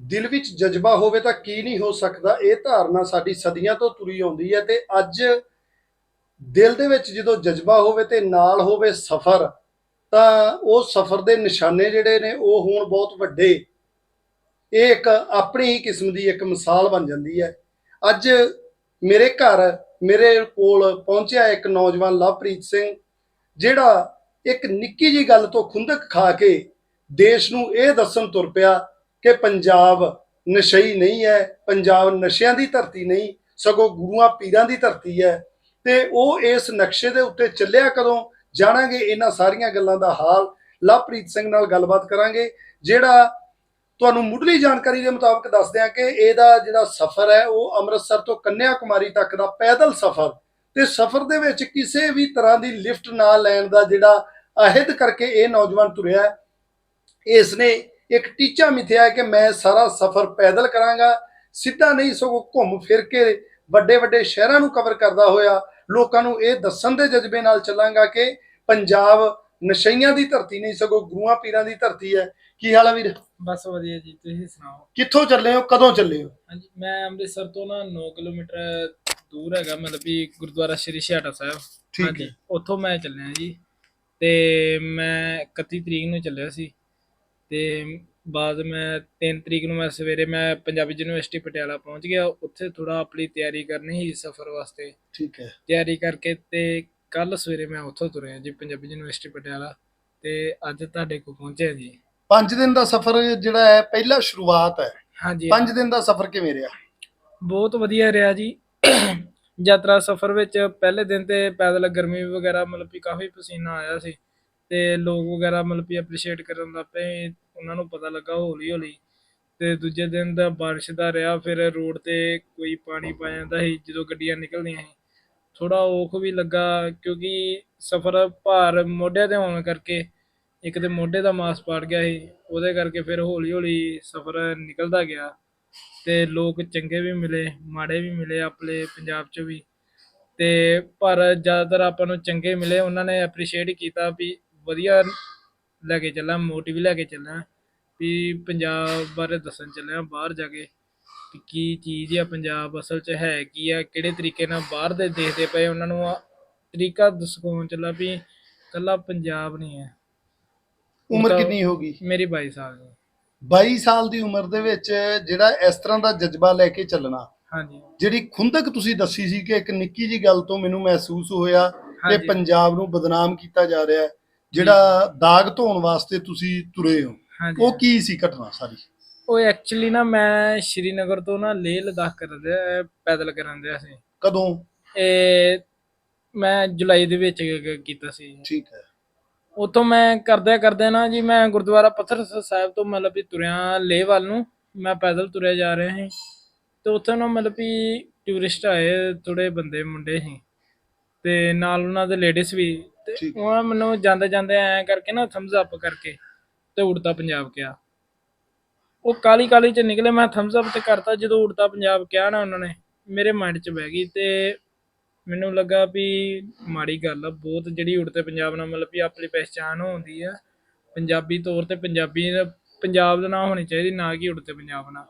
ਦਿਲ ਵਿੱਚ ਜਜ਼ਬਾ ਹੋਵੇ ਤਾਂ ਕੀ ਨਹੀਂ ਹੋ ਸਕਦਾ? ਇਹ ਧਾਰਨਾ ਸਾਡੀ ਸਦੀਆਂ ਤੋਂ ਤੁਰੀ ਆਉਂਦੀ ਹੈ ਤੇ ਅੱਜ ਦਿਲ ਦੇ ਵਿੱਚ ਜਦੋਂ ਜਜ਼ਬਾ ਹੋਵੇ ਤੇ ਨਾਲ ਹੋਵੇ ਸਫ਼ਰ, ਤਾਂ ਉਹ ਸਫ਼ਰ ਦੇ ਨਿਸ਼ਾਨੇ ਜਿਹੜੇ ਨੇ ਉਹ ਹੋਣ ਬਹੁਤ ਵੱਡੇ। ਇਹ ਇੱਕ ਆਪਣੀ ਹੀ ਕਿਸਮ ਦੀ ਇੱਕ ਮਿਸਾਲ ਬਣ ਜਾਂਦੀ ਹੈ। ਅੱਜ ਮੇਰੇ ਘਰ, ਮੇਰੇ ਕੋਲ ਪਹੁੰਚਿਆ ਇੱਕ ਨੌਜਵਾਨ ਲਵਪ੍ਰੀਤ ਸਿੰਘ, ਜਿਹੜਾ ਇੱਕ ਨਿੱਕੀ ਜੀ ਗੱਲ ਤੋਂ ਖੁੰਦਕ ਖਾ ਕੇ ਦੇਸ਼ ਨੂੰ ਇਹ ਦੱਸਣ ਤੁਰ ਪਿਆ ਕਿ ਪੰਜਾਬ ਨਸ਼ਈ ਨਹੀਂ ਹੈ, ਪੰਜਾਬ ਨਸ਼ਿਆਂ ਦੀ ਧਰਤੀ ਨਹੀਂ, ਸਗੋਂ ਗੁਰੂਆਂ ਪੀਰਾਂ ਦੀ ਧਰਤੀ ਹੈ। ਤੇ ਉਹ ਇਸ ਨਕਸ਼ੇ ਦੇ ਉੱਤੇ ਚੱਲਿਆ ਕਦੋਂ? ਜਾਣਾਂਗੇ ਇਹਨਾਂ ਸਾਰੀਆਂ ਗੱਲਾਂ ਦਾ ਹਾਲ। ਲਵਪ੍ਰੀਤ ਸਿੰਘ ਨਾਲ ਗੱਲਬਾਤ ਕਰਾਂਗੇ, ਜਿਹੜਾ ਤੁਹਾਨੂੰ ਮੁੱਢਲੀ ਜਾਣਕਾਰੀ ਦੇ ਮੁਤਾਬਕ ਦੱਸਦੇ ਹਾਂ ਕਿ ਇਹਦਾ ਜਿਹੜਾ ਸਫ਼ਰ ਹੈ, ਉਹ ਅੰਮ੍ਰਿਤਸਰ ਤੋਂ ਕੰਨਿਆ ਕੁਮਾਰੀ ਤੱਕ ਦਾ ਪੈਦਲ ਸਫ਼ਰ। ਤੇ ਸਫ਼ਰ ਦੇ ਵਿੱਚ ਕਿਸੇ ਵੀ ਤਰ੍ਹਾਂ ਦੀ ਲਿਫਟ ਨਾ ਲੈਣ ਦਾ ਜਿਹੜਾ ਅਹਿਦ ਕਰਕੇ ਇਹ ਨੌਜਵਾਨ ਤੁਰਿਆ ਇਸ ਨੇ ਇੱਕ ਟੀਚਾ ਮਿਥਿਆ ਹੈ ਕਿ ਮੈਂ ਸਾਰਾ ਸਫ਼ਰ ਪੈਦਲ ਕਰਾਂਗਾ ਸਿੱਧਾ ਨਹੀਂ ਸਗੋਂ ਘੁੰਮ ਫਿਰ ਕੇ ਵੱਡੇ ਵੱਡੇ ਸ਼ਹਿਰਾਂ ਨੂੰ ਕਵਰ ਕਰਦਾ ਹੋਇਆ ਲੋਕਾਂ ਨੂੰ ਇਹ ਦੱਸਣ ਦੇ ਜਜ਼ਬੇ ਨਾਲ ਚੱਲਾਂਗਾ ਕਿ ਪੰਜਾਬ ਨਸ਼ਈਆਂ ਦੀ ਧਰਤੀ ਨਹੀਂ ਸਗੋਂ ਗੁਰੂਆਂ ਪੀਰਾਂ ਦੀ ਧਰਤੀ ਹੈ। ਕੀ ਹਾਲ ਹੈ ਵੀਰ? ਬਸ ਵਧੀਆ ਜੀ ਤੁਸੀਂ ਸੁਣਾਓ? ਕਿੱਥੋਂ ਚੱਲੇ ਹੋ ਕਦੋਂ ਚੱਲੇ ਹੋ? ਹਾਂਜੀ ਮੈਂ ਅੰਮ੍ਰਿਤਸਰ ਤੋਂ ਨਾ 9 ਕਿਲੋਮੀਟਰ ਦੂਰ ਹੈਗਾ ਮਤਲਬ ਵੀ ਗੁਰਦੁਆਰਾ ਸ਼੍ਰੀ ਛਿਆਟਾ ਸਾਹਿਬ। ਠੀਕ ਹਾਂਜੀ, ਹੈ। ਉੱਥੋਂ ਮੈਂ ਚੱਲਿਆ ਜੀ ਤੇ ਮੈਂ 31 ਤਰੀਕ ਨੂੰ ਚੱਲਿਆ ਸੀ। ਤੇ ਬਾਅਦ ਮੈਂ 3 ਤਰੀਕ ਨੂੰ ਮੈਂ ਸਵੇਰੇ ਮੈਂ ਪੰਜਾਬੀ ਯੂਨੀਵਰਸਿਟੀ ਪਟਿਆਲਾ ਪਹੁੰਚ ਗਿਆ। ਉੱਥੇ ਥੋੜਾ ਆਪਣੀ ਤਿਆਰੀ ਕਰਨੀ ਸੀ ਸਫ਼ਰ ਵਾਸਤੇ। ਠੀਕ ਹੈ। ਤਿਆਰੀ ਕਰਕੇ ਤੇ ਕੱਲ ਸਵੇਰੇ ਮੈਂ ਉੱਥੋਂ ਤੁਰਿਆ ਜੀ ਪੰਜਾਬੀ ਯੂਨੀਵਰਸਿਟੀ ਪਟਿਆਲਾ ਤੇ ਅੱਜ ਤੁਹਾਡੇ ਕੋਲ ਪਹੁੰਚਿਆ ਜੀ। ਪੰਜ ਦਿਨ ਦਾ ਸਫ਼ਰ ਜਿਹੜਾ ਹੈ ਪਹਿਲਾ ਸ਼ੁਰੂਆਤ ਹੈ। ਹਾਂਜੀ। ਪੰਜ ਦਿਨ ਦਾ ਸਫ਼ਰ ਕਿਵੇਂ ਰਿਹਾ? ਬਹੁਤ ਵਧੀਆ ਰਿਹਾ ਜੀ। ਯਾਤਰਾ ਸਫ਼ਰ ਵਿੱਚ ਪਹਿਲੇ ਦਿਨ ਤੇ ਪੈਦਲ ਗਰਮੀ ਵਗੈਰਾ ਮਤਲਬ ਕਾਫੀ ਪਸੀਨਾ ਆਇਆ ਸੀ। ਤੇ ਲੋਕ ਵਗੈਰਾ ਮਤਲਬ ਕਿ ਅਪਰੀਸ਼ੀਏਟ ਕਰਨ ਲੱਗ ਪਏ, ਉਹਨਾਂ ਨੂੰ ਪਤਾ ਲੱਗਾ ਹੌਲੀ ਹੌਲੀ ਤੇ ਦੂਜੇ ਦਿਨ ਦਾ ਬਾਰਿਸ਼ ਦਾ ਰਿਹਾ, ਫਿਰ ਰੋਡ ਤੇ ਕੋਈ ਪਾਣੀ ਪੈ ਜਾਂਦਾ ਸੀ, ਜਦੋਂ ਗੱਡੀਆਂ ਨਿਕਲਦੀਆਂ ਸੀ। ਥੋੜਾ ਔਖ ਵੀ ਲੱਗਾ, ਕਿਉਂਕਿ ਸਫ਼ਰ ਭਾਰ ਮੋਢਿਆਂ ਤੇ ਹੋਣ ਕਰਕੇ ਇੱਕ ਤੇ ਮੋਢੇ ਦਾ ਮਾਸ ਪਾੜ ਗਿਆ ਸੀ, ਉਹਦੇ ਕਰਕੇ ਫਿਰ ਹੌਲੀ ਹੌਲੀ ਸਫ਼ਰ ਨਿਕਲਦਾ ਗਿਆ। ਤੇ ਲੋਕ ਚੰਗੇ ਵੀ ਮਿਲੇ, ਮਾੜੇ ਵੀ ਮਿਲੇ ਆਪਣੇ ਪੰਜਾਬ 'ਚ ਵੀ। ਤੇ ਪਰ ਜ਼ਿਆਦਾਤਰ ਆਪਾਂ ਨੂੰ ਚੰਗੇ ਮਿਲੇ, ਉਹਨਾਂ ਨੇ ਐਪਰੀਸ਼ੀਏਟ ਕੀਤਾ ਵੀ ਵਧੀਆ ਲੈ ਕੇ ਚੱਲਾਂ ਮੋਟਿਵ ਲੈ ਕੇ ਚੱਲਾਂ ਵੀ ਪੰਜਾਬ ਬਾਰੇ ਦੱਸਣ ਚੱਲਿਆ ਬਾਹਰ ਜਾ ਕੇ ਵੀ ਕੀ ਚੀਜ਼ ਆ ਪੰਜਾਬ ਅਸਲ 'ਚ ਹੈ ਕੀ ਆ ਕਿਹੜੇ ਤਰੀਕੇ ਨਾਲ ਬਾਹਰ ਦੇ ਦੇਖਦੇ ਪਏ ਉਹਨਾਂ ਨੂੰ ਆ ਤਰੀਕਾ ਦਿਖਾਉਣ ਚੱਲਾ ਵੀ ਕੱਲਾ ਪੰਜਾਬ ਨਹੀਂ ਹੈ। ਉਮਰ ਕਿੰਨੀ ਹੋ ਗਈ? ਮੇਰੀ 22 ਸਾਲ ਦੀ। 22 ਸਾਲ ਦੀ ਉਮਰ ਦੇ ਵਿੱਚ ਜਿਹੜਾ ਇਸ ਤਰ੍ਹਾਂ ਦਾ ਜਜ਼ਬਾ ਲੈ ਕੇ ਚੱਲਣਾ ਹਾਂਜੀ। ਜਿਹੜੀ ਖੁੰਦਕ ਤੁਸੀਂ ਦੱਸੀ ਸੀ ਕਿ ਇੱਕ ਨਿੱਕੀ ਜੀ ਗੱਲ ਤੋਂ ਮੈਨੂੰ ਮਹਿਸੂਸ ਹੋਇਆ ਕਿ ਹਾਂਜੀ। ਪੰਜਾਬ ਨੂੰ ਬਦਨਾਮ ਕੀਤਾ ਜਾ ਰਿਹਾ ਹੈ ਜਿਹੜਾ ਦਾਗ ਧੋਣ ਵਾਸਤੇ ਤੁਸੀਂ ਤੁਰੇ ਹੋ ਹਾਂਜੀ। ਉਹ ਕੀ ਸੀ ਘਟਨਾ ਸਾਰੀ? ਉਹ ਐਕਚੁਅਲੀ ਨਾ ਮੈਂ ਸ਼੍ਰੀਨਗਰ ਤੋਂ ਨਾ ਲੇਹ ਲਦਾਖ ਕਰਨ ਦਿਆ ਪੈਦਲ ਕਰਨ ਦਿਆ ਸੀ। ਕਦੋਂ? ਇਹ ਮੈਂ ਜੁਲਾਈ ਦੇ ਵਿੱਚ ਕ- ਕੀਤਾ ਸੀ। ਠੀਕ ਹੈ। ਉਤੋਂ ਮੈਂ ਕਰਦਿਆਂ ਕਰਦਿਆਂ ਨਾ ਜੀ ਮੈਂ ਗੁਰਦੁਆਰਾ ਪੱਥਰ ਸਾਹਿਬ ਤੋਂ ਮਤਲਬ ਵੀ ਤੁਰਿਆ ਲੇਹ ਵੱਲ ਨੂੰ ਮੈਂ ਪੈਦਲ ਤੁਰਿਆ ਜਾ ਰਿਹਾ ਸੀ। ਤੇ ਉੱਥੇ ਨਾ ਮਤਲਬ ਵੀ ਟੂਰਿਸਟ ਆਏ ਥੋੜੇ ਬੰਦੇ ਮੁੰਡੇ ਸੀ। ਤੇ ਨਾਲ ਉਹਨਾਂ ਦੇ ਲੇਡੀਜ਼ ਵੀ ਤੇ ਠੀਕ। ਉਹਨਾਂ ਮੈਨੂੰ ਜਾਂਦੇ ਜਾਂਦੇ ਐਂ ਕਰਕੇ ਨਾ ਥੰਬਸ ਅਪ ਕਰਕੇ ਤੇ ਉੜਤਾ ਪੰਜਾਬ ਕਿਹਾ ਉਹ ਕਾਲੀ ਕਾਲੀ ਚ ਨਿਕਲੇ ਮੈਂ ਥੰਬਸ ਅਪ ਤੇ ਕਰਤਾ ਜਦੋਂ ਉੜਤਾ ਪੰਜਾਬ ਕਿਹਾ ਨਾ ਉਹਨਾਂ ਨੇ ਮੇਰੇ ਮਾਈਂਡ 'ਚ ਬਹਿ ਗਈ ਤੇ ਮੈਨੂੰ ਲੱਗਾ ਵੀ ਮਾੜੀ ਗੱਲ ਆ ਬਹੁਤ ਜਿਹੜੀ ਉੜਤੇ ਪੰਜਾਬ ਨਾਲ ਮਤਲਬ ਵੀ ਆਪਣੀ ਪਹਿਚਾਣ ਹੁੰਦੀ ਆ ਪੰਜਾਬੀ ਤੌਰ ਤੇ ਪੰਜਾਬੀ ਦਾ- ਪੰਜਾਬ ਦਾ ਨਾਮ ਹੋਣੀ ਚਾਹੀਦੀ ਨਾ ਕਿ ਉੜਤੇ ਪੰਜਾਬ ਨਾਲ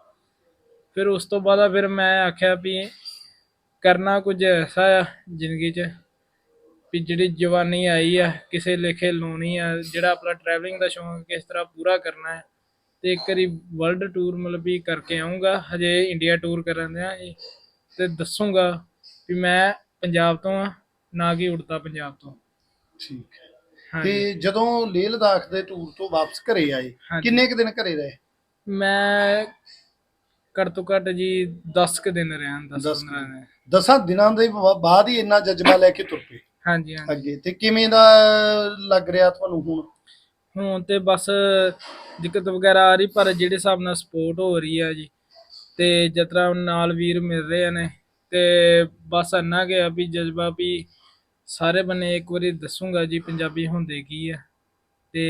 ਫਿਰ ਉਸ ਤੋਂ ਬਾਅਦ ਆ ਫਿਰ ਮੈਂ ਆਖਿਆ ਵੀ ਕਰਨਾ ਕੁਝ ਐਸਾ ਆ ਜ਼ਿੰਦਗੀ 'ਚ ਵੀ ਜਿਹੜੀ ਜਵਾਨੀ ਆਈ ਆ ਕਿਸੇ ਲੇਖੇ ਲਾਉਣੀ ਆ ਜਿਹੜਾ ਆਪਣਾ ਟਰੈਵਲਿੰਗ ਦਾ ਸ਼ੌਂਕ ਕਿਸ ਤਰ੍ਹਾਂ ਪੂਰਾ ਕਰਨਾ ਹੈ ਤੇ ਇੱਕ ਵਾਰੀ ਵਰਲਡ ਟੂਰ ਮਤਲਬ ਵੀ ਕਰਕੇ ਆਉਂਗਾ ਹਜੇ ਇੰਡੀਆ ਟੂਰ ਕਰਨ ਦਿਆਂ ਜੀ ਤੇ ਦੱਸੂਗਾ ਵੀ ਮੈਂ ਪੰਜਾਬ ਤੋਂ ਆ ਨਾ ਕਿ ਉੜਤਾ ਪੰਜਾਬ ਤੋਂ। ਠੀਕ ਹੈ। ਤੇ ਜਦੋਂ ਲੇਹ ਲਦਾਖ ਦੇ ਟੂਰ ਤੋਂ ਵਾਪਸ ਘਰੇ ਆਏ ਹਾਂਜੀ। ਕਿੰਨੇ ਕੁ ਦਿਨ ਘਰੇ ਰਹੇ? ਮੈਂ ਘੱਟ ਤੋਂ ਘੱਟ ਜੀ 10 ਕੁ ਦਿਨ ਰਿਹਾ 10 ਦਸ ਕੁ 15 ਦਿਨ। ਦਸਾਂ ਦਿਨਾਂ ਦੇ ਬਾ- ਬਾਅਦ ਹੀ ਇੰਨਾ ਜਜ਼ਬਾ ਲੈ ਕੇ ਤੁਰ ਪਏ? ਹਾਂਜੀ ਹਾਂਜੀ। ਅੱਗੇ ਤੇ ਕਿਵੇਂ ਦਾ ਲੱਗ ਰਿਹਾ ਤੁਹਾਨੂੰ ਹੁਣ? ਹੁਣ ਤੇ ਬਸ ਦਿੱਕਤ ਵਗੈਰਾ ਆ ਰਹੀ ਪਰ ਜਿਹੜੇ ਹਿਸਾਬ ਨਾਲ ਸਪੋਰਟ ਹੋ ਰਹੀ ਆ ਜੀ ਤੇ ਜਤਰਾ ਨਾਲ ਵੀਰ ਮਿਲ ਰਹੇ ਨੇ ਤੇ ਬਸ ਇੰਨਾ ਗਿਆ ਵੀ ਜਜ਼ਬਾ ਵੀ ਸਾਰੇ ਬੰਨੇ ਇੱਕ ਵਾਰੀ ਦੱਸੂਗਾ ਜੀ ਪੰਜਾਬੀ ਹੁੰਦੇ ਕੀ ਆ। ਤੇ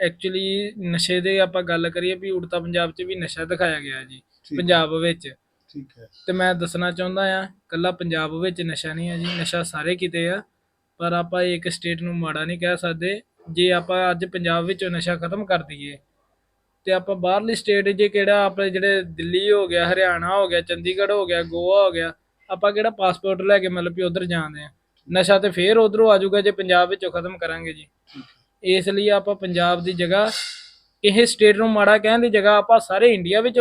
ਐਕਚੁਅਲੀ ਨਸ਼ੇ ਦੇ ਆਪਾਂ ਗੱਲ ਕਰੀਏ ਵੀ ਉੜਤਾ ਪੰਜਾਬ 'ਚ ਵੀ ਨਸ਼ਾ ਦਿਖਾਇਆ ਗਿਆ ਜੀ ਪੰਜਾਬ ਵਿੱਚ। ਠੀਕ ਹੈ। ਤੇ ਮੈਂ ਦੱਸਣਾ ਚਾਹੁੰਦਾ ਆ ਕੱਲਾ ਪੰਜਾਬ ਵਿੱਚ ਨਸ਼ਾ ਨਹੀਂ ਹੈ ਜੀ ਨਸ਼ਾ ਸਾਰੇ ਕਿਤੇ ਆ ਪਰ ਆਪਾਂ ਇੱਕ ਸਟੇਟ ਨੂੰ ਮਾੜਾ ਨਹੀਂ ਕਹਿ ਸਕਦੇ ਜੇ ਆਪਾਂ ਅੱਜ ਪੰਜਾਬ ਵਿੱਚੋਂ ਨਸ਼ਾ ਖਤਮ ਕਰ ਦਈਏ ਤੇ ਆਪਾਂ ਬਾਹਰਲੀ ਸਟੇਟ ਜੇ ਕਿਹੜਾ ਆਪਣੇ ਜਿਹੜੇ ਦਿੱਲੀ ਹੋ ਗਿਆ ਹਰਿਆਣਾ ਹੋ ਗਿਆ ਚੰਡੀਗੜ੍ਹ ਹੋ ਗਿਆ ਗੋਆ ਹੋ ਗਿਆ ਆਪਾਂ ਕਿਹੜਾ ਪਾਸਪੋਰਟ ਲੈ ਕੇ ਮਤਲਬ ਵੀ ਉਧਰ ਜਾਂਦੇ ਆ ਨਸ਼ਾ ਤੇ ਫੇਰ ਉਧਰੋਂ ਆ ਜਾਊਗਾ ਜੇ ਪੰਜਾਬ ਵਿੱਚੋਂ ਖਤਮ ਕਰਾਂਗੇ ਜੀ। ਇਸ ਲਈ ਆਪਾਂ ਪੰਜਾਬ ਦੀ ਜਗ੍ਹਾ ਇਹ ਸਟੇਟ ਨੂੰ ਮਾੜਾ ਕਹਿਣ ਦੀ ਜਗ੍ਹਾ ਆਪਾਂ ਸਾਰੇ ਇੰਡੀਆ ਵਿੱਚ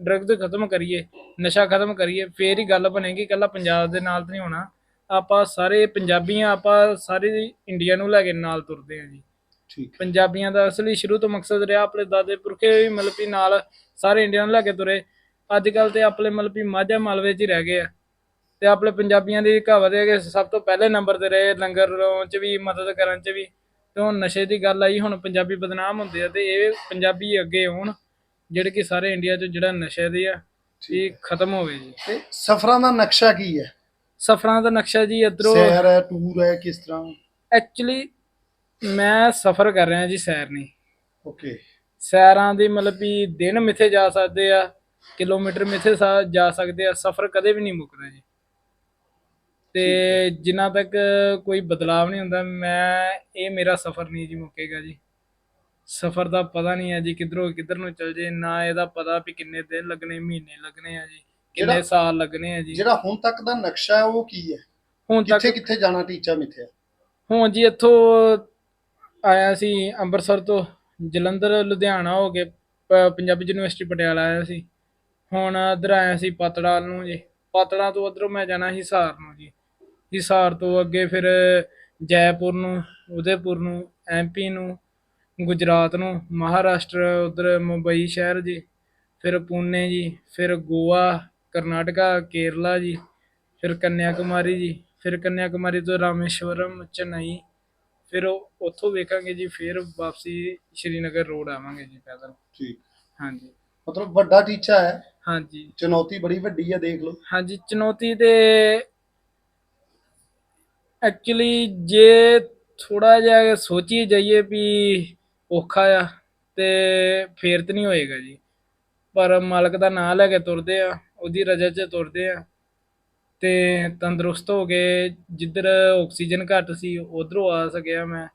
ਡਰੱਗਸ ਖਤਮ ਕਰੀਏ ਨਸ਼ਾ ਖਤਮ ਕਰੀਏ ਫੇਰ ਹੀ ਗੱਲ ਬਣੇਗੀ ਇਕੱਲਾ ਪੰਜਾਬ ਦੇ ਨਾਲ ਤਾਂ ਨਹੀਂ ਹੋਣਾ। ਆਪਾਂ ਸਾਰੇ ਪੰਜਾਬੀਆਂ ਆਪਾਂ ਸਾਰੇ ਇੰਡੀਆ ਨੂੰ ਲੈ ਕੇ ਨਾਲ ਤੁਰਦੇ ਆ ਜੀ। ਠੀਕ ਪੰਜਾਬੀਆਂ ਦਾ ਅਸਲੀ ਸ਼ੁਰੂ ਤੋਂ ਮਕਸਦ ਰਿਹਾ ਆਪਣੇ ਦਾਦੇ ਪੁਰਖੇ ਵੀ ਮਤਲਬ ਵੀ ਨਾਲ ਸਾਰੇ ਇੰਡੀਆ ਨੂੰ ਲੈ ਕੇ ਤੁਰੇ। ਅੱਜ ਕੱਲ ਤੇ ਆਪਣੇ ਮਤਲਬ ਵੀ ਮਾਝਾ ਮਾਲਵੇ 'ਚ ਹੀ ਰਹਿ ਗਏ ਆ। ਤੇ ਆਪਣੇ ਪੰਜਾਬੀਆਂ ਦੀ ਕਹਾਵਤ ਹੈ ਕਿ ਸਭ ਤੋਂ ਪਹਿਲੇ ਨੰਬਰ ਤੇ ਰਹੇ ਲੰਗਰ ਲਾਉਣ 'ਚ ਵੀ ਮਦਦ ਕਰਨ 'ਚ ਵੀ। ਤੇ ਹੁਣ ਨਸ਼ੇ ਦੀ ਗੱਲ ਆਈ ਹੁਣ ਪੰਜਾਬੀ ਬਦਨਾਮ ਹੁੰਦੇ ਆ ਤੇ ਇਹ ਪੰਜਾਬੀ ਅੱਗੇ ਆਉਣ ਜਿਹੜੇ ਕਿ ਸਾਰੇ ਇੰਡੀਆ 'ਚ ਜਿਹੜਾ ਨਸ਼ੇ ਦੀ ਆ ਇਹ ਖਤਮ ਹੋਵੇ ਜੀ। ਤੇ ਸਫ਼ਰਾਂ ਦਾ ਨਕਸ਼ਾ ਕੀ ਹੈ? ਸਫਰਾਂ ਦਾ ਨਕਸ਼ਾ ਜੀ ਇਧਰੋਂ ਸੈਰ ਹੈ ਟੂਰ ਹੈ ਕਿਸ ਤਰ੍ਹਾਂ? ਐਕਚੁਅਲੀ ਮੈਂ ਸਫਰ ਕਰ ਰਿਹਾ ਜੀ ਸੈਰ ਨਹੀਂ। ਓਕੇ ਸੈਰਾਂ ਦੀ ਮਤਲਬ ਵੀ ਦਿਨ ਮਿੱਥੇ ਜਾ ਸਕਦੇ ਆ ਕਿਲੋਮੀਟਰ ਮਿੱਥੇ ਜਾ ਸਕਦੇ ਆ ਸਫ਼ਰ ਕਦੇ ਵੀ ਨਹੀਂ ਮੁੱਕਦਾ ਜੀ। ਤੇ ਜਿੰਨਾ ਤੱਕ ਕੋਈ ਬਦਲਾਵ ਨਹੀਂ ਹੁੰਦਾ ਮੈਂ ਇਹ ਮੇਰਾ ਸਫ਼ਰ ਨਹੀਂ ਜੀ ਮੁੱਕੇਗਾ ਜੀ। ਸਫ਼ਰ ਦਾ ਪਤਾ ਨਹੀਂ ਹੈ ਜੀ ਕਿੱਧਰੋਂ ਕਿੱਧਰ ਨੂੰ ਚੱਲ ਜੇ ਨਾ ਇਹਦਾ ਪਤਾ ਵੀ ਕਿੰਨੇ ਦਿਨ ਲੱਗਣੇ ਮਹੀਨੇ ਲੱਗਣੇ ਆ ਜੀ ਕਿੰਨੇ ਜਿਹੜਾ- ਸਾਲ ਲੱਗਣੇ ਆ ਜੀ। ਜਿਹੜਾ ਹੁਣ ਤੱਕ ਦਾ ਨਕਸ਼ਾ ਹੈ ਉਹ ਕੀ ਹੈ? ਹੁਣ ਤੱਕ ਕਿੱਥੇ ਕਿੱਥੇ ਜਾਣਾ ਟੀਚਾ ਮਿੱਥਿਆ? ਹੁਣ ਜੀ ਇੱਥੋਂ ਆਇਆ ਸੀ ਅੰਮ੍ਰਿਤਸਰ ਤੋਂ ਜਲੰਧਰ ਲੁਧਿਆਣਾ ਹੋ ਕੇ ਪ- ਪੰਜਾਬੀ ਯੂਨੀਵਰਸਿਟੀ ਪਟਿਆਲਾ ਆਇਆ ਸੀ। ਹੁਣ ਇੱਧਰ ਆਇਆ ਸੀ ਪਤੜਾ ਨੂੰ ਜੀ। ਪਤੜਾ ਤੋਂ ਉੱਧਰੋਂ ਮੈਂ ਜਾਣਾ ਹਿਸਾਰ ਨੂੰ ਜੀ। ਹਿਸਾਰ ਤੋਂ ਅੱਗੇ ਫਿਰ ਜੈਪੁਰ ਨੂੰ ਉਦੈਪੁਰ ਨੂੰ ਐਮਪੀ ਨੂੰ ਗੁਜਰਾਤ ਨੂੰ ਮਹਾਰਾਸ਼ਟਰ ਉਧਰ ਮੁੰਬਈ ਸ਼ਹਿਰ ਜੀ ਫਿਰ ਪੂਨੇ ਜੀ ਫਿਰ ਗੋਆ ਕਰਨਾਟਕਾ ਕੇਰਲਾ ਜੀ ਫਿਰ ਕੰਨਿਆ ਕੁਮਾਰੀ ਜੀ ਫਿਰ ਕੰਨਿਆ ਕੁਮਾਰੀ ਤੋਂ ਰਾਮੇਸ਼ਵਰਮ ਚੇਨਈ ਫਿਰ ਉੱਥੋਂ ਵੇਖਾਂਗੇ ਜੀ ਫਿਰ ਵਾਪਸੀ ਸ਼੍ਰੀਨਗਰ ਰੋਡ ਆਵਾਂਗੇ ਜੀ ਪੈਦਲ। ਠੀਕ। ਹਾਂਜੀ। ਮਤਲਬ ਵੱਡਾ ਟੀਚਾ ਹੈ। ਹਾਂਜੀ। ਚੁਣੌਤੀ ਬੜੀ ਵੱਡੀ ਹੈ ਦੇਖ ਲਓ। ਹਾਂਜੀ ਚੁਣੌਤੀ ਤੇ ਐਕਚੁਅਲੀ ਜੇ ਥੋੜਾ ਜਿਹਾ ਸੋਚੀ ਜਾਈਏ ਵੀ ਔਖਾ ਆ ਤੇ ਫੇਰ ਤੇ ਨਹੀਂ ਹੋਏਗਾ ਜੀ। ਪਰ ਮਾਲਕ ਦਾ ਨਾਮ ਲੈ ਕੇ ਤੁਰਦੇ ਆ, ਉਹਦੀ ਰਜਾ 'ਚ ਤੁਰਦੇ ਆ। ਤੇ ਤੰਦਰੁਸਤ ਹੋ ਕੇ ਜਿੱਧਰ ਆਕਸੀਜਨ ਘੱਟ ਸੀ, ਉਧਰੋਂ ਆ ਸਕਿਆ ਮੈਂ,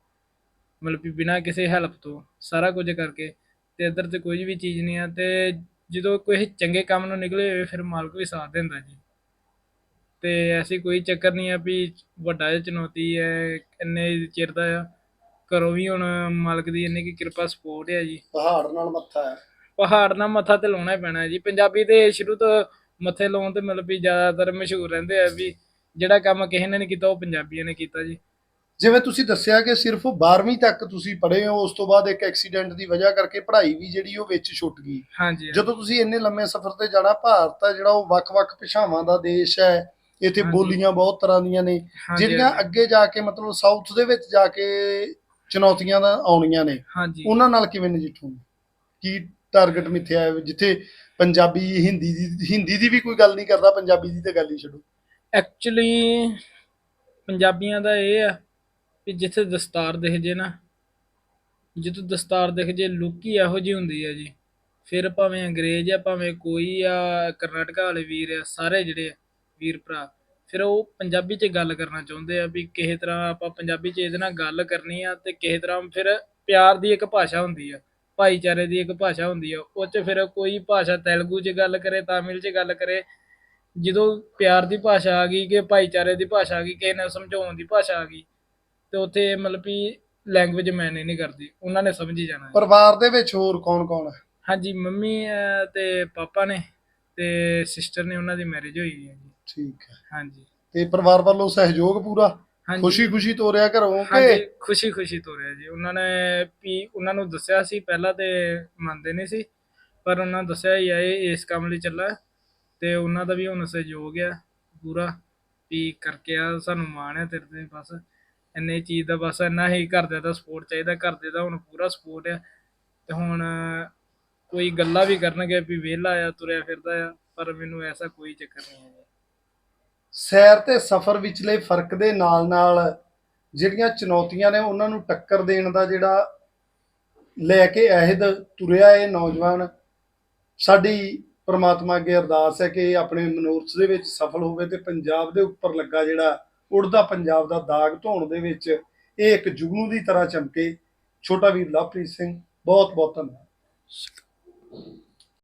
ਮਤਲਬ ਵੀ ਬਿਨਾਂ ਕਿਸੇ ਹੈਲਪ ਤੋਂ, ਸਾਰਾ ਕੁਝ ਕਰਕੇ। ਤੇ ਇੱਧਰ ਤੇ ਕੋਈ ਵੀ ਚੀਜ਼ ਨਹੀਂ ਆ, ਤੇ ਜਦੋਂ ਕੋਈ ਚੰਗੇ ਕੰਮ ਨੂੰ ਨਿਕਲੇ ਹੋਏ, ਫਿਰ ਮਾਲਕ ਵੀ ਸਾਥ ਦਿੰਦਾ ਜੀ। ਤੇ ਐਸੀ ਕੋਈ ਚੱਕਰ ਨਹੀਂ ਆ ਵੀ ਵੱਡਾ ਜਿਹਾ ਚੁਣੌਤੀ ਹੈ, ਇੰਨੇ ਚਿਰ ਦਾ ਆ। ਘਰੋਂ ਵੀ ਹੁਣ ਮਾਲਕ ਦੀ ਇੰਨੀ ਕੀ ਕਿਰਪਾ ਸਪੋਰਟ ਹੈ ਜੀ। ਪਹਾੜ ਨਾਲ ਮੱਥਾ ਹੈ। ਪਹਾੜ ਨਾਲ ਮੱਥਾ ਤੇ ਲਾਉਣਾ ਹੀ ਪੈਣਾ ਹੈ ਜੀ। ਪੰਜਾਬੀ ਤੇ ਸ਼ੁਰੂ ਤੋਂ ਮੱਥੇ ਲਾਉਣ ਤੇ ਮਤਲਬ ਵੀ ਜ਼ਿਆਦਾਤਰ ਮਸ਼ਹੂਰ ਰਹਿੰਦੇ ਆ ਵੀ ਜਿਹੜਾ ਕੰਮ ਕਿਸੇ ਨੇ ਨਹੀਂ ਕੀਤਾ ਉਹ ਪੰਜਾਬੀਆਂ ਨੇ ਕੀਤਾ ਜੀ। ਜਿਵੇਂ ਤੁਸੀਂ ਦੱਸਿਆ ਕਿ ਸਿਰਫ 12ਵੀਂ ਤੱਕ ਤੁਸੀਂ ਪੜ੍ਹੇ ਹੋ ਉਸ ਤੋਂ ਬਾਅਦ ਇੱਕ ਐਕਸੀਡੈਂਟ ਦੀ ਵਜ੍ਹਾ ਕਰਕੇ ਪੜ੍ਹਾਈ ਵੀ ਜਿਹੜੀ ਉਹ ਵਿੱਚ ਛੁੱਟ ਗਈ। ਹਾਂਜੀ ਜਦੋਂ ਤੁਸੀਂ ਇੰਨੇ ਲੰਮੇ ਸਫ਼ਰ ਤੇ ਜਾਣਾ ਭਾਰਤ ਆ ਜਿਹੜਾ ਉਹ ਵੱਖ-ਵੱਖ ਭਾਸ਼ਾਵਾਂ ਦਾ ਦੇਸ਼ ਹੈ ਇੱਥੇ। ਬੋਲੀਆਂ ਬਹੁਤ ਤਰ੍ਹਾਂ ਦੀਆਂ ਨੇ ਹਾਂਜੀ, ਜਿਹੜੀਆਂ ਅੱਗੇ ਜਾ ਕੇ ਮਤਲਬ ਸਾਊਥ ਦੇ ਵਿੱਚ ਜਾ ਕੇ ਚੁਣੌਤੀਆਂ ਦਾ ਆਉਣੀਆਂ ਨੇ। ਹਾਂਜੀ। ਉਹਨਾਂ ਨਾਲ ਕਿਵੇਂ ਨਜਿੱਠੋਗੇ ਕੀ ਟਾਰਗੇਟ ਮਿੱਥਿਆ ਹੈ ਜਿੱਥੇ ਪੰਜਾਬੀ ਹਿੰਦੀ ਦੀ ਹਿੰਦੀ ਦੀ ਵੀ ਕੋਈ ਗੱਲ ਨਹੀਂ ਕਰਦਾ ਪੰਜਾਬੀ ਦੀ ਤੇ ਗੱਲ ਹੀ ਛੱਡੋ। ਐਕਚੁਅਲੀ ਪੰਜਾਬੀਆਂ ਦਾ ਇਹ ਆ ਕਿ ਜਿੱਥੇ ਦਸਤਾਰ ਦਿਖ ਜੇ ਨਾ ਜਿੱਥੇ ਦਸਤਾਰ ਦਿਖ ਜੇ ਲੁੱਕ ਹੀ ਇਹੋ ਜਿਹੀ ਹੁੰਦੀ ਆ ਜੀ। ਫਿਰ ਭਾਵੇਂ ਅੰਗਰੇਜ਼ ਆ ਭਾਵੇਂ ਕੋਈ ਆ ਕਰਨਾਟਕਾ ਵਾਲੇ ਵੀਰ ਆ ਸਾਰੇ ਜਿਹੜੇ ਆ ਵੀਰ ਭਰਾ। ਫਿਰ ਉਹ ਪੰਜਾਬੀ 'ਚ ਗੱਲ ਕਰਨਾ ਚਾਹੁੰਦੇ ਆ ਵੀ ਕਿਸੇ ਤਰ੍ਹਾਂ ਆਪਾਂ ਪੰਜਾਬੀ 'ਚ ਇਹਦੇ ਨਾਲ ਗੱਲ ਕਰਨੀ ਆ ਤੇ ਕਿਸੇ ਤਰ੍ਹਾਂ ਫਿਰ ਪਿਆਰ ਦੀ ਇੱਕ ਭਾਸ਼ਾ ਹੁੰਦੀ ਆ ਭਾਈਚਾਰੇ ਦੀ ਇੱਕ ਭਾਸ਼ਾ ਹੁੰਦੀ ਆ ਉਹ 'ਚ ਫਿਰ ਕੋਈ ਭਾਸ਼ਾ ਤੇਲਗੂ 'ਚ ਗੱਲ ਕਰੇ ਤਾਮਿਲ 'ਚ ਗੱਲ ਕਰੇ ਜਦੋਂ ਪਿਆਰ ਦੀ ਭਾਸ਼ਾ ਆ ਗਈ ਕਿ ਭਾਈਚਾਰੇ ਦੀ ਭਾਸ਼ਾ ਆ ਗਈ ਕਿਸੇ ਨੇ ਸਮਝਾਉਣ ਦੀ ਭਾਸ਼ਾ ਆ ਗਈ ਤੇ ਉੱਥੇ ਮਤਲਬ ਵੀ ਲੈਂਗੁਏਜ ਮੈਨੇ ਨਹੀਂ ਕਰਦੀ ਉਹਨਾਂ ਨੇ ਸਮਝ ਹੀ ਜਾਣਾ ਹੈ। ਪਰਿਵਾਰ ਦੇ ਵਿੱਚ ਹੋਰ ਕੌਣ-ਕੌਣ ਹੈ ਹਾਂਜੀ ਮੰਮੀ ਅਹ, ਤੇ ਪਾਪਾ ਨੇ ਤੇ ਸਿਸਟਰ ਨੇ ਉਹਨਾਂ ਦੀ ਮੈਰਿਜ ਹੋਈ ਹੈ ਜੀ ਠੀਕ ਹੈ। ਹਾਂਜੀ। ਤੇ ਪਰਿਵਾਰ ਵੱਲੋਂ ਸਹਿਯੋਗ ਪੂਰਾ? ਹਾਂਜੀ। ਖੁਸ਼ੀ-ਖੁਸ਼ੀ ਤੋਰਿਆ ਘਰੋਂ ਹਾਂਜੀ ਕਿ ਖੁਸ਼ੀ ਖੁਸ਼ੀ ਤੋਰਿਆ ਜੀ। ਉਹਨਾਂ ਨੇ ਵੀ ਉਹਨਾਂ ਨੂੰ ਦੱਸਿਆ ਸੀ ਪਹਿਲਾਂ ਤੇ ਮੰਨਦੇ ਨਹੀਂ ਸੀ ਪਰ ਉਹਨਾਂ ਦੱਸਿਆ ਹੀ ਆ ਇਹ ਇਸ ਕੰਮ ਲਈ ਚੱਲਾ ਤੇ ਉਹਨਾਂ ਦਾ ਵੀ ਹੁਣ ਸਹਿਯੋਗ ਆ ਪੂਰਾ ਵੀ ਕਰਕੇ ਆ ਸਾਨੂੰ ਮਾਣ ਹੈ ਤੇਰੇ ਤੇ ਬਸ। ਇੰਨੇ ਚੀਜ਼ ਦਾ ਬਸ ਇੰਨਾ ਹੀ ਘਰਦਿਆਂ ਦਾ ਸਪੋਰਟ ਚਾਹੀਦਾ ਘਰਦੇ ਦਾ ਹੁਣ ਪੂਰਾ ਸਪੋਰਟ ਆ। ਤੇ ਹੁਣ ਕੋਈ ਗੱਲਾਂ ਵੀ ਕਰਨਗੇ ਵੀ ਵਿਹਲਾ ਆ ਤੁਰਿਆ ਫਿਰਦਾ ਆ ਪਰ ਮੈਨੂੰ ਐਸਾ ਕੋਈ ਚੱਕਰ ਨਹੀਂ ਹੈ ਜੀ। ਸੈਰ ਤੇ ਸਫ਼ਰ ਵਿਚਲੇ ਫ਼ਰਕ ਦੇ ਨਾਲ-ਨਾਲ ਜਿਹੜੀਆਂ ਚੁਣੌਤੀਆਂ ਨੇ ਉਹਨਾਂ ਨੂੰ ਟੱਕਰ ਦੇਣ ਦਾ ਜਿਹੜਾ ਲੈ ਕੇ ਅਹਿਦ ਤੁਰਿਆ ਇਹ ਨੌਜਵਾਨ, ਸਾਡੀ ਪ੍ਰਮਾਤਮਾ ਅੱਗੇ ਅਰਦਾਸ ਹੈ ਕਿ ਆਪਣੇ ਮਨੋਰਥ ਦੇ ਵਿੱਚ ਸਫਲ ਹੋਵੇ ਤੇ ਪੰਜਾਬ ਦੇ ਉੱਪਰ ਲੱਗਾ ਜਿਹੜਾ ਉੜਦਾ ਪੰਜਾਬ ਦਾ ਦਾਗ ਧੋਣ ਦੇ ਵਿੱਚ ਇਹ ਇੱਕ ਜੁਗਨੂ ਦੀ ਤਰ੍ਹਾਂ ਚਮਕੇ। ਛੋਟਾ ਵੀਰ ਲਵਪ੍ਰੀਤ ਸਿੰਘ ਬਹੁਤ ਬਹੁਤ ਧੰਨਵਾਦ।